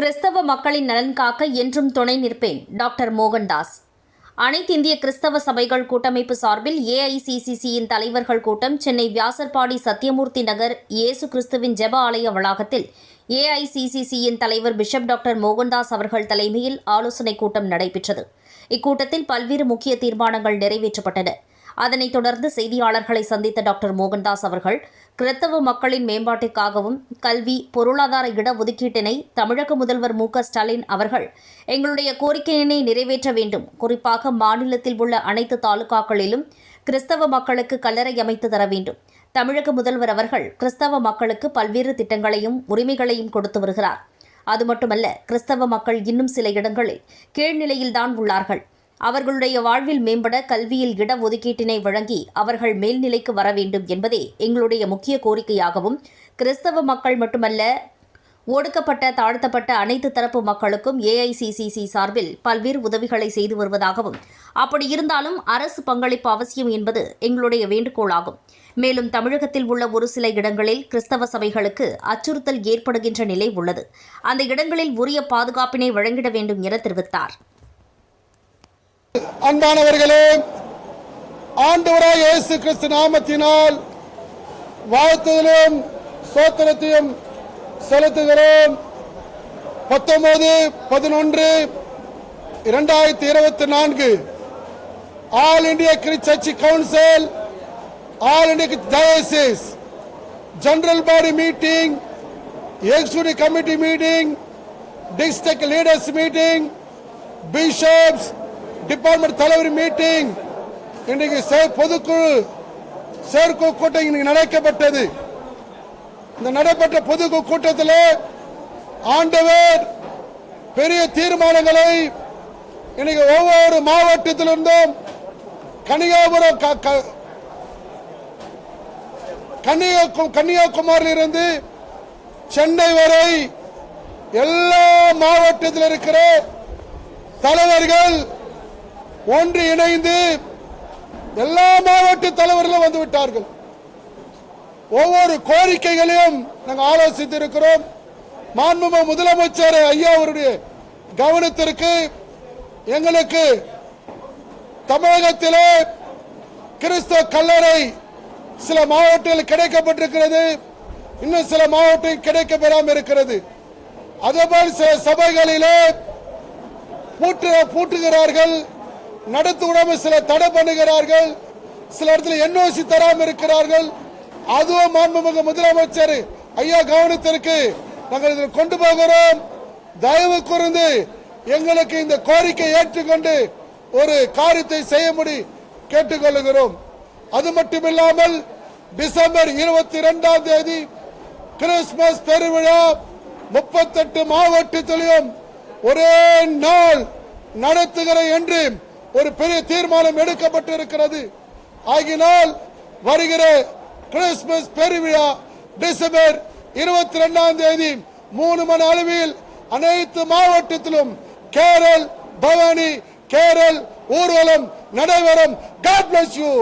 கிறிஸ்தவ மக்களின் நலன் காக்க என்றும் துணை நிற்பேன் டாக்டர் மோகன்தாஸ். அனைத்திந்திய கிறிஸ்தவ சபைகள் கூட்டமைப்பு சார்பில் ஏஐசிசிசியின் தலைவர்கள் கூட்டம் சென்னை வியாசர்பாடி சத்தியமூர்த்தி நகர் இயேசு கிறிஸ்துவின் ஜெப ஆலய வளாகத்தில் ஏஐசிசிசியின் தலைவர் பிஷப் டாக்டர் மோகன்தாஸ் அவர்கள் தலைமையில் ஆலோசனைக் கூட்டம் நடைபெற்றது. இக்கூட்டத்தில் பல்வேறு முக்கிய தீர்மானங்கள் நிறைவேற்றப்பட்டன. அதனைத் தொடர்ந்து செய்தியாளர்களை சந்தித்த டாக்டர் மோகன்தாஸ் அவர்கள் கிறித்தவ மக்களின் மேம்பாட்டிற்காகவும் கல்வி பொருளாதார இடஒதுக்கீட்டினை தமிழக முதல்வர் மு க ஸ்டாலின் அவர்கள் எங்களுடைய கோரிக்கையினை நிறைவேற்ற வேண்டும். குறிப்பாக மாநிலத்தில் உள்ள அனைத்து தாலுகாக்களிலும் கிறிஸ்தவ மக்களுக்கு கல்லறை அமைத்து தர வேண்டும். தமிழக முதல்வர் அவர்கள் கிறிஸ்தவ மக்களுக்கு பல்வேறு திட்டங்களையும் உரிமைகளையும் கொடுத்து வருகிறார். அது மட்டுமல்ல கிறிஸ்தவ மக்கள் இன்னும் சில இடங்களில் கீழ்நிலையில்தான் உள்ளார்கள். அவர்களுடைய வாழ்வில் மேம்பட கல்வியில் இடஒதுக்கீட்டினை வழங்கி அவர்கள் மேல்நிலைக்கு வர வேண்டும் என்பதே எங்களுடைய முக்கிய கோரிக்கையாகவும் கிறிஸ்தவ மக்கள் மட்டுமல்ல ஒடுக்கப்பட்ட தாழ்த்தப்பட்ட அனைத்து தரப்பு மக்களுக்கும் ஏஐசிசிசி சார்பில் பல்வேறு உதவிகளை செய்து வருவதாகவும் அப்படி இருந்தாலும் அரசு பங்களிப்பு அவசியம் என்பது எங்களுடைய வேண்டுகோளாகும். மேலும் தமிழகத்தில் உள்ள ஒரு சில இடங்களில் கிறிஸ்தவ சபைகளுக்கு அச்சுறுத்தல் ஏற்படுகின்ற நிலை உள்ளது. அந்த இடங்களில் உரிய பாதுகாப்பினை வழங்கிட வேண்டும் என தெரிவித்தார். அன்பானவர்களே ஆண்டவராய் இயேசு கிறிஸ்து நாமத்தினால் வாழ்த்துதலும் சோத்திரத்தையும் செலுத்துகிறோம். பத்தொன்பது பதினொன்று இரண்டாயிரத்தி இருபத்தி நான்கு. All India கிரிச்சர்ச்சி council all India diocese general body meeting executive committee meeting district leaders meeting bishops department தலைவர் மீட்டிங் இன்றைக்கு பொதுக்குழு செயற்குழு கூட்டம் இன்னைக்கு நடக்கப்பட்டது. இந்த நடைபெற்ற பொதுக்குழு கூட்டத்தில் ஆண்டவர் பெரிய தீர்மானங்களை இன்னைக்கு ஒவ்வொரு மாவட்டத்திலிருந்தும் கன்னியாகுமரம் க- கன்னியாகுமரியிலிருந்து சென்னை வரை எல்லா மாவட்டத்தில் இருக்கிற தலைவர்கள் ஒன்று இணைந்து எல்லா மாவட்ட தலைவர்களும் வந்து விட்டார்கள். ஒவ்வொரு கோரிக்கைகளையும் நாங்கள் ஆலோசித்து இருக்கிறோம் மாண்புமிகு முதலமைச்சர் ஐயா அவருடைய கவனத்திற்கு எங்களுக்கு தமிழகத்திலே கிறிஸ்தவ கல்லறை சில மாவட்டங்கள் கிடைக்கப்பட்டிருக்கிறது. இன்னும் சில மாவட்டம் கிடைக்கப்பெறாமல் இருக்கிறது. அதேபோல் சில சபைகளிலே பூட்டு பூட்டுகிறார்கள். நடத்த உடம்பு சில தடை பண்ணுகிறார்கள். சில இடத்துல என்ஓசி தராமல் இருக்கிறார்கள். அதுவும் மாண்புமிகு முதலமைச்சர் ஐயா கவனத்திற்கு நாங்கள் இதில் கொண்டு போகிறோம். தயவு கூர்ந்து எங்களுக்கு இந்த கோரிக்கை ஏற்றுக்கொண்டு ஒரு காரியத்தை செய்ய முடி கேட்டுக்கொள்கிறோம் அது மட்டுமில்லாமல் டிசம்பர் இருபத்தி இரண்டாம் தேதி கிறிஸ்துமஸ் பெருவிழா முப்பத்தெட்டு மாவட்டத்திலும் ஒரே நாள் நடத்துகிறேன் என்று ஒரு பெரிய தீர்மானம் எடுக்கப்பட்டு இருக்கிறது ஆகினால் வருகிற கிறிஸ்துமஸ் பெருவிழா டிசம்பர் இருபத்தி ரெண்டாம் தேதி மூணு மணி அளவில் அனைத்து மாவட்டத்திலும் கேரள் பவானி கேரள் ஊர்வலம் நடைபெறும். God bless you